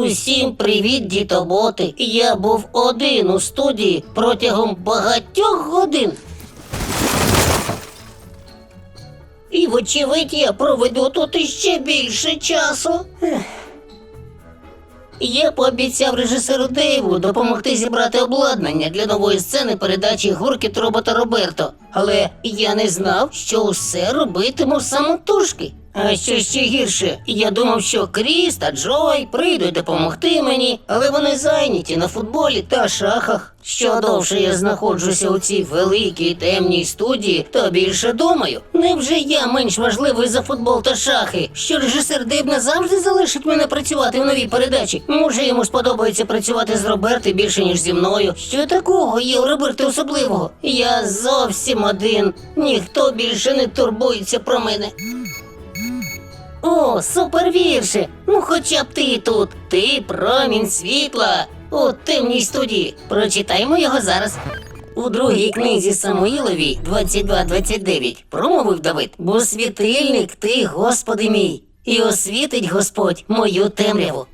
Усім привіт, дітоботи! Я був один у студії протягом багатьох годин. І вочевидь я проведу тут іще більше часу. Я пообіцяв режисеру Дейву допомогти зібрати обладнання для нової сцени передачі гуркіт робота Роберто. Але я не знав, що усе робитиму самотужки. А що ще гірше, я думав, що Кріс та Джой прийдуть допомогти мені, але вони зайняті на футболі та шахах. Що довше я знаходжуся у цій великій темній студії, то більше думаю. Невже я менш важливий за футбол та шахи? Що режисер Дейв назавжди залишить мене працювати в новій передачі? Може йому сподобається працювати з Роберти більше ніж зі мною? Що такого є у Роберти особливого? Я зовсім один. Ніхто більше не турбується про мене. О, супервірше! Ну хоча б ти тут. Ти промінь світла у темній студії. Прочитаймо його зараз. У другій книзі Самуїловій 22-29 промовив Давид, бо світильник ти, Господи мій, і освітить Господь мою темряву.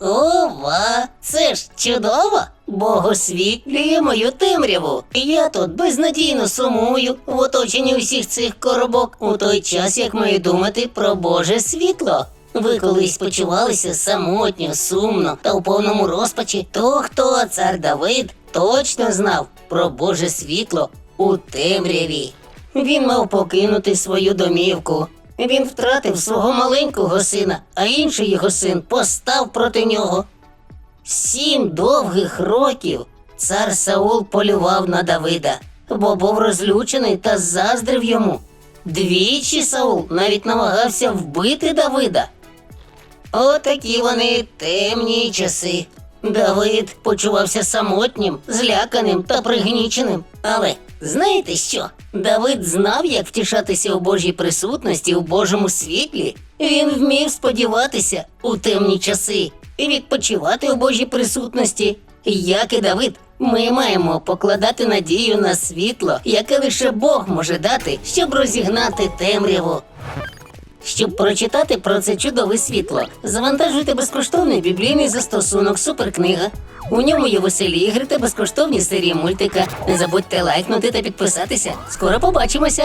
Ова, це ж чудово! Бог освітлює мою темряву. Я тут безнадійно сумую в оточенні усіх цих коробок у той час, як маю думати про Боже світло. Ви колись почувалися самотньо, сумно та у повному розпачі, то хто цар Давид точно знав про Боже світло у темряві. Він мав покинути свою домівку. Він втратив свого маленького сина, а інший його син постав проти нього. Сім довгих років цар Саул полював на Давида, бо був розлючений та заздрив йому. Двічі Саул навіть намагався вбити Давида. Отакі вони темні часи. Давид почувався самотнім, зляканим та пригніченим. Але знаєте що? Давид знав, як втішатися у Божій присутності у Божому світлі. Він вмів сподіватися у темні часи і відпочивати у Божій присутності. Як і Давид, ми маємо покладати надію на світло, яке лише Бог може дати, щоб розігнати темряву. Щоб прочитати про це чудове світло, завантажуйте безкоштовний біблійний застосунок Суперкнига. У ньому є веселі ігри та безкоштовні серії мультика. Не забудьте лайкнути та підписатися. Скоро побачимося!